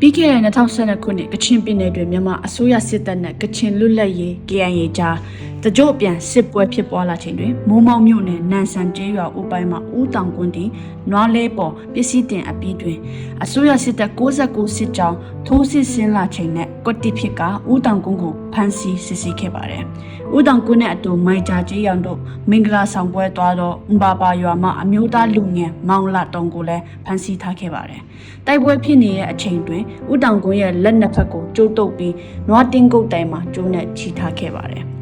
ပြီးခဲ့တဲ့2012ခုနှစ်ကချင်ပြည်နယ်တွင်မြန်မာအစိုးရစစ်တပ်နဲ့ကချင်လွတ်လပ်ရေး KIA ကြား တကြော့ပြန်စစ်ပွဲဖြစ်ပွားလာချိန်တွင်မိုးမောက်မြို့နယ်နန်ဆန်ကျေးရွာဦးပိုင်းမှာဦးတောင်ကွန်းတီနွားလဲပေါ်ပစ္စည်းတင်အပြီးတွင်အစိုးရစစ်တပ်69စစ်ကြောင်းထိုးစစ်ဆင်းလာချိန်နဲ့ကွက်တိဖြစ်ကဦးတောင်ကွန်းကိုဖမ်းဆီးစစ်ဆေးခဲ့ပါတယ်။ဦးတောင်ကွန်းနဲ့အတူမိုင်ဂျာကျေးရောင်တို့မင်္ဂလာဆောင်ပွဲသွားတော့ဥမ္ပါပါရွာမှာအမျိုးသားလူငယ်မောင်လာတုံကိုလည်းဖမ်းဆီးထားခဲ့ပါတယ်။တိုက်ပွဲဖြစ်နေတဲ့အချိန်တွင်ဦးတောင်ကွန်းရဲ့လက်နှစ်ဖက်ကိုကျိုးတုပ်ပြီးနွားတင်းကုတ်တိုင်မှာကျိုးနဲ့ချီထားခဲ့ပါတယ်။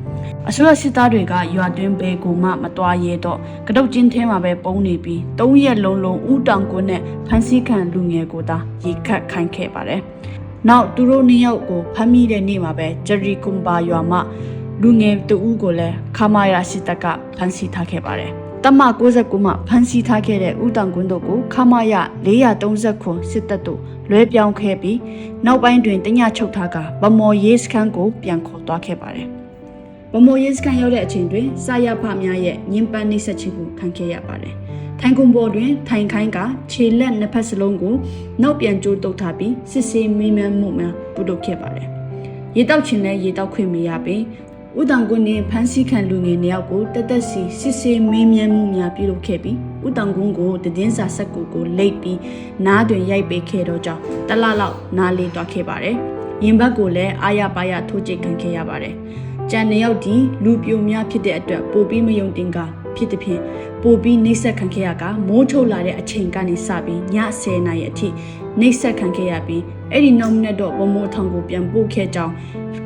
အစိုးရစစ်သားတွေကရွာတွင်းဘေးကိုမှမတွားရဲတော့ကတုတ်ကျင်းထဲမှာပဲပုံနေပြီး၃ရက်လုံးလုံးဦးတောင်ကွန်းနဲ့ဖမ်းဆီးခံလူငယ်ကိုသာရေခတ်ခိုင်းခဲ့ပါတယ်။နောက်သူတို့နှစ်ယောက်ကိုဖမ်းမိတဲ့နေ့မှာပဲဂျရီကွန်ပါရွာမှာလူငယ်တဦးကိုလည်းခမာယာစစ်တပ်ကဖမ်းဆီးထားခဲ့ပါတယ်။တမ69မှာဖမ်းဆီးထားခဲ့တဲ့ဦးတောင်ကွန်းတို့ကိုခမာယာ430ခုစစ်တပ်တို့လွဲပြောင်းခဲ့ပြီးနောက်ပိုင်းတွင်တညချုပ်ထားကဗမော်ရေးစခန်းကိုပြန်ခေါ်သွားခဲ့ပါတယ်။ဗ မော်ရေးစခန်းရောက်တဲ့အချိန်တွင်စာရဖများရဲ့ညင်ပန်းနှိပ်စက်ခြင်းကိုခံခဲ့ရပါတယ်။ထိုင်ကွန်ပေါ်တွင်ထိုင်ခိုင်းကခြေလက်နှစ်ဖက်စလုံးကိုနောက်ပြန်ကျိုးတုပ်ထားပြီးစစ်ဆေးမိမှန်မှုများပြုလုပ်ခဲ့ပါတယ်။ရေတောက်ခြင်းနဲ့ရေတောက်ခွင့်မရပြီးဦးတောင်ကွန်းနဲ့ဖမ်းဆီးခံလူငယ်နှစ်ယောက်ကိုတက်တက်စီစစ်ဆေးမေးမြန်းမှုများပြုလုပ်ခဲ့ပြီးဦးတောင်ကွန်းကိုတည်င်းစာဆက်ကူကိုလိတ်ပြီးနားတွင်ရိုက်ပေးခဲ့တော့ကြောင်းတလလောက်နားလေးတွားခဲ့ပါတယ်။ရင်ဘတ်ကိုလည်းအာရပါရထိုးကြိတ်ခံခဲ့ရပါတယ်။ ကြံနှစ်ယောက်ဒီလူပြိုများဖြစ်တဲ့အတွက်ပိုပြီးမယုံတင်ကဖြစ်တဲ့ဖြင့်ပိုပြီးနှိပ်စက်ခံခဲ့ရကမိုးချုပ်လာတဲ့အချိန်ကနေစပြီးည10နာရီအထိနှိပ်စက်ခံခဲ့ရပြီးအဲ့ဒီနောက်နေ့တော့ဘမိုးထောင်ကိုပြန်ပို့ခဲ့ကြောင်း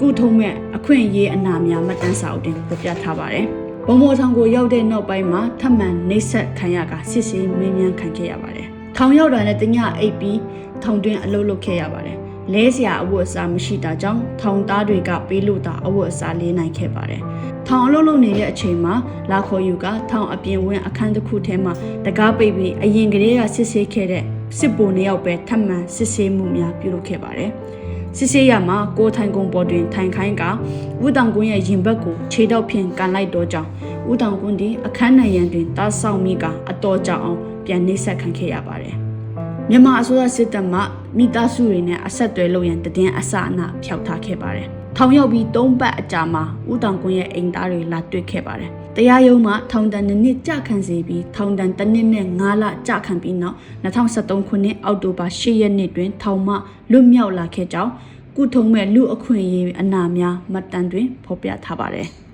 ကုထုံးမဲ့အခွင့်အရေးအနာများမှတ်တမ်းစာအုပ်တင်ပြပြထားပါတယ်။ဘုံမော်ထောင်ကိုရောက်တဲ့နောက်ပိုင်းမှာထပ်မံနှိပ်စက်ခံရကစစ်ဆေးမင်းမြန်ခံခဲ့ရပါတယ်။ထောင်ရောက်တာနဲ့တညအိပ်ပြီးထောင်တွင်းအလုပ်လုပ်ခဲ့ရပါတယ်။ လဲစရာအဝတ်အစားမရှိတာကြောင့်ထောင်သားတွေကပေးလို့တာအဝတ်အစားလေးနိုင်ခဲ့ပါတယ်။ထောင်အလုပ်လုပ်နေတဲ့အချိန်မှာလာခေါ်ယူကထောင်အပြင်ဝင်းအခန်းတစ်ခုထဲမှာတကားပိတ်ပြီးအရင်ကတည်းကစစ်ဆေးခဲ့တဲ့စစ်ဗိုလ်နှစ်ယောက်ပဲထပ်မံစစ်ဆေးမှုများပြုလုပ်ခဲ့ပါတယ်။စစ်ဆေးရမှာကိုထိုင်ကုန်းပေါ်တွင်ထိုင်ခိုင်းကဦးတောင်ကွန်းရဲ့ရင်ဘတ်ကိုခြေတော့ဖြင့်ကန်လိုက်တော့ကြောင်းဦးတောင်ကွန်းသည်အခန်းနံရံတွင်တားဆောင်မိကအတော်ကြောင်အောင်ပြန်နှိပ်စက်ခံခဲ့ရပါတယ်။မြန်မာအစိုးရစစ်တပ်မှ မိသားစုတွေနဲ့အဆက်အသွယ်လုပ်ရန်တည်င်းအစအနဖျောက်ထားခဲ့ပါတယ်။ထောင်ရောက်ပြီး၃ပတ်အကြာမှာဦးတောင်ကွန်းရဲ့အိမ်သားတွေလာတွေ့ခဲ့ပါတယ်။တရားရုံးမှာထောင်ဒဏ်နှစ်နှစ်ကြာခံစေပြီးထောင်ဒဏ်တစ်နှစ်နဲ့9လကြာခံပြီးနောက်2023ခုနှစ်အောက်တိုဘာ10ရက်နေ့တွင်ထောင်မှလွတ်မြောက်လာခဲ့ကြောင်းကုထုံးမဲ့လူအခွင့်အရေးအနာများမှတ်တမ်းတွင်ဖော်ပြထားပါတယ်။